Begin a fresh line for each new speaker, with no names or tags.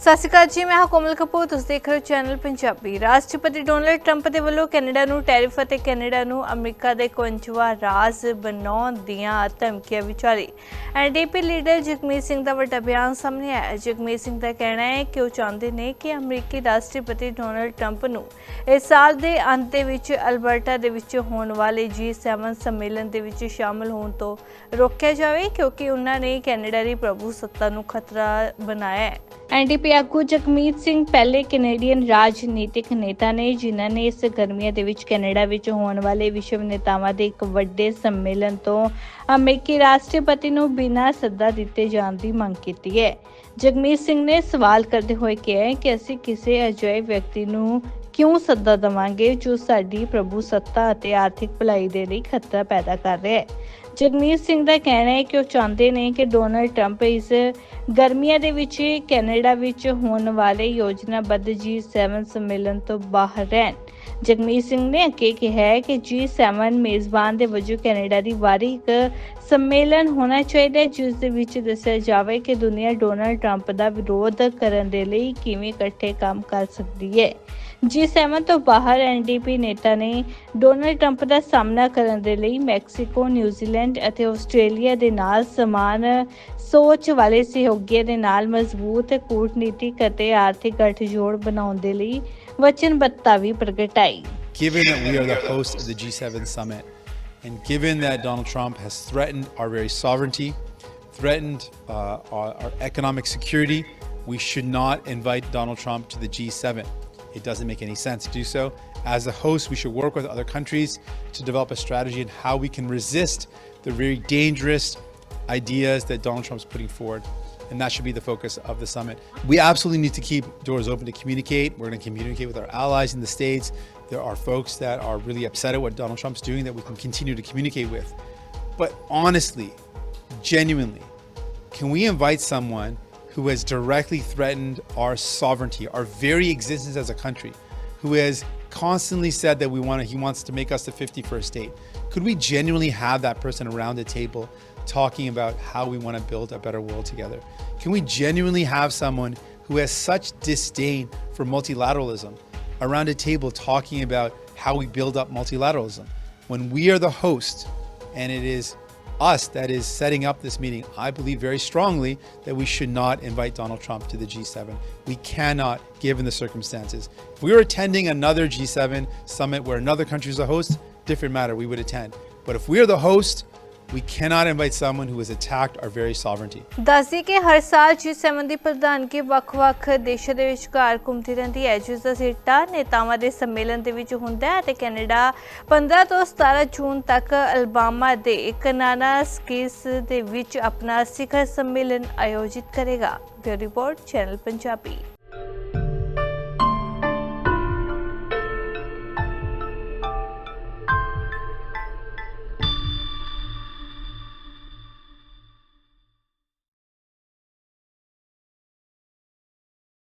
ਸਤਿ ਸ਼੍ਰੀ ਅਕਾਲ ਜੀ, ਮੈਂ ਹਾਂ ਕੋਮਲ ਕਪੂਰ। ਤੁਸੀਂ ਦੇਖ ਰਹੇ ਹੋ ਚੈਨਲ ਪੰਜਾਬੀ। ਰਾਸ਼ਟਰਪਤੀ ਡੋਨਲਡ ਟਰੰਪ ਦੇ ਵੱਲੋਂ ਕੈਨੇਡਾ ਨੂੰ ਟੈਰਿਫ ਅਤੇ ਕੈਨੇਡਾ ਨੂੰ ਅਮਰੀਕਾ ਦੇ 51ਵਾਂ ਰਾਜ ਬਣਾਉਣ ਦੀਆਂ ਧਮਕੀਆਂ ਵਿਚਾਲੇ ਐਨਡੀਪੀ ਲੀਡਰ ਜਗਮੀਤ ਸਿੰਘ ਦਾ ਵੱਡਾ ਬਿਆਨ ਸਾਹਮਣੇ ਆਇਆ। ਜਗਮੀਤ ਸਿੰਘ ਦਾ ਕਹਿਣਾ ਹੈ ਕਿ ਉਹ ਚਾਹੁੰਦੇ ਨੇ ਕਿ ਅਮਰੀਕੀ ਰਾਸ਼ਟਰਪਤੀ ਡੋਨਲਡ ਟਰੰਪ ਨੂੰ ਇਸ ਸਾਲ ਦੇ ਅੰਤ ਦੇ ਵਿੱਚ ਅਲਬਰਟਾ ਦੇ ਵਿੱਚ ਹੋਣ ਵਾਲੇ G7 ਸੰਮੇਲਨ ਦੇ ਵਿੱਚ ਸ਼ਾਮਲ ਹੋਣ ਤੋਂ ਰੋਕਿਆ ਜਾਵੇ, ਕਿਉਂਕਿ ਉਹਨਾਂ ਨੇ ਕੈਨੇਡਾ ਦੀ ਪ੍ਰਭੂ ਸੱਤਾ ਨੂੰ ਖਤਰਾ ਬਣਾਇਆ ਹੈ। ਐਨਡੀਪੀ ਆਗੂ ਜਗਮੀਤ ਸਿੰਘ ਪਹਿਲੇ ਕੈਨੇਡੀਅਨ ਰਾਜਨੀਤਿਕ ਨੇਤਾ ਨੇ, ਜਿਨ੍ਹਾਂ ਨੇ ਇਸ ਗਰਮੀਆਂ ਦੇ ਵਿੱਚ ਕੈਨੇਡਾ ਵਿੱਚ ਹੋਣ ਵਾਲੇ ਵਿਸ਼ਵ ਨੇਤਾਵਾਂ ਦੇ ਇੱਕ ਵੱਡੇ ਸੰਮੇਲਨ ਤੋਂ ਅਮਰੀਕੀ ਰਾਸ਼ਟਰਪਤੀ ਨੂੰ ਬਿਨਾਂ ਸੱਦਾ ਦਿੱਤੇ ਜਾਣ ਦੀ ਮੰਗ ਕੀਤੀ ਹੈ। ਜਗਮੀਤ ਸਿੰਘ ਨੇ ਸਵਾਲ ਕਰਦੇ ਹੋਏ ਕਿਹਾ ਕਿ ਅਸੀਂ ਕਿਸੇ ਅਜਿਹੇ ਵਿਅਕਤੀ ਨੂੰ ਕਿਉਂ ਸੱਦਾ ਦਵਾਂਗੇ ਜੋ ਸਾਡੀ ਪ੍ਰਭੂ ਸੱਤਾ ਅਤੇ ਆਰਥਿਕ ਭਲਾਈ ਦੇ ਲਈ ਖਤਰਾ ਪੈਦਾ ਕਰ ਰਿਹਾ ਹੈ? ਜਗਮੀਤ ਸਿੰਘ ਦਾ ਕਹਿਣਾ ਹੈ ਕਿ ਉਹ ਚਾਹੁੰਦੇ ਨੇ ਕਿ ਡੋਨਲਡ ਟਰੰਪ ਇਸ ਗਰਮੀਆਂ ਦੇ ਵਿੱਚ ਕੈਨੇਡਾ ਵਿੱਚ ਹੋਣ ਵਾਲੇ ਯੋਜਨਾਬੱਧ G7 ਸੰਮੇਲਨ ਤੋਂ ਬਾਹਰ ਰਹਿਣ। ਜਗਮੀਤ ਸਿੰਘ ਨੇ ਅੱਗੇ ਕਿਹਾ ਹੈ ਕਿ G7 ਮੇਜ਼ਬਾਨ ਦੇ ਵਜੋਂ ਕੈਨੇਡਾ ਦੀ ਵਾਰੀ ਇੱਕ ਸੰਮੇਲਨ ਹੋਣਾ ਚਾਹੀਦਾ ਹੈ ਜਿਸ ਦੇ ਵਿੱਚ ਦੱਸਿਆ ਜਾਵੇ ਕਿ ਦੁਨੀਆ ਡੋਨਲਡ ਟਰੰਪ ਦਾ ਵਿਰੋਧ ਕਰਨ ਦੇ ਲਈ ਕਿਵੇਂ ਇਕੱਠੇ ਕੰਮ ਕਰ ਸਕਦੀ ਹੈ। G7 ਤੋਂ ਬਾਹਰ ਐਨਡੀਪੀ ਨੇਤਾ ਨੇ ਡੋਨਲਡ ਟਰੰਪ ਦਾ ਸਾਹਮਣਾ ਕਰਨ ਦੇ ਲਈ ਮੈਕਸੀਕੋ ਨਿਊਜ਼ੀਲੈਂਡ ਅਤੇ ਆਸਟ੍ਰੇਲੀਆ ਦੇ ਨਾਲ ਸਮਾਨ ਸੋਚ ਵਾਲੇ ਸਹਿਯੋਗੀਆਂ ਦੇ ਨਾਲ ਮਜ਼ਬੂਤ ਕੂਟਨੀਤਿਕ ਅਤੇ ਆਰਥਿਕ ਗਠਜੋੜ ਬਣਾਉਣ ਦੇ ਲਈ ਵਚਨਬੱਧਤਾ ਵੀ ਪ੍ਰਗਟਾਈ।
Given that we are the host of the G7 summit, and given that Donald Trump has threatened our very sovereignty, threatened uh, our, our economic security, we should not invite Donald Trump to the G7. It doesn't make any sense to do so. As a host, we should work with other countries to develop a strategy on how we can resist the very dangerous ideas that Donald Trump's putting forward. And that should be the focus of the summit. We absolutely need to keep doors open to communicate. We're going to communicate with our allies in the States. There are folks that are really upset at what Donald Trump's doing that we can continue to communicate with. But honestly, genuinely, can we invite someone who has directly threatened our sovereignty, our very existence as a country, who has constantly said that we want to, he wants to make us the 51st state? Could we genuinely have that person around the table talking about how we want to build a better world together? Can we genuinely have someone who has such disdain for multilateralism around a table talking about how we build up multilateralism? When we are the host and it is us that is setting up this meeting, I believe very strongly that we should not invite Donald Trump to the G7. We cannot, given the circumstances. If we were attending another G7 summit where another country is a host, different matter, we would attend. But if we are the host, we cannot invite someone who has attacked our very sovereignty.
ਦੱਸਦੀ ਕਿ ਹਰ ਸਾਲ G7 ਦੀ ਪ੍ਰਧਾਨਗੀ ਵੱਖ-ਵੱਖ ਦੇਸ਼ਾਂ ਦੇ ਵਿਚਕਾਰ ਘੁੰਮਦੀ ਰਹਿੰਦੀ ਹੈ, ਜਿਸ ਦਾ ਸਿੱਟਾ ਨੇਤਾਵਾਂ ਦੇ ਸੰਮੇਲਨ ਦੇ ਵਿੱਚ ਹੁੰਦਾ ਹੈ ਤੇ ਕੈਨੇਡਾ 15 ਤੋਂ 17 ਜੂਨ ਤੱਕ ਅਲਬਾਮਾ ਦੇ ਕਨਾਨਾ ਸਕਿਸ ਦੇ ਵਿੱਚ ਆਪਣਾ ਸਿਖਰ ਸੰਮੇਲਨ ਆਯੋਜਿਤ ਕਰੇਗਾ ਬਿਊਰੋ ਰਿਪੋਰਟ, ਚੈਨਲ ਪੰਜਾਬੀ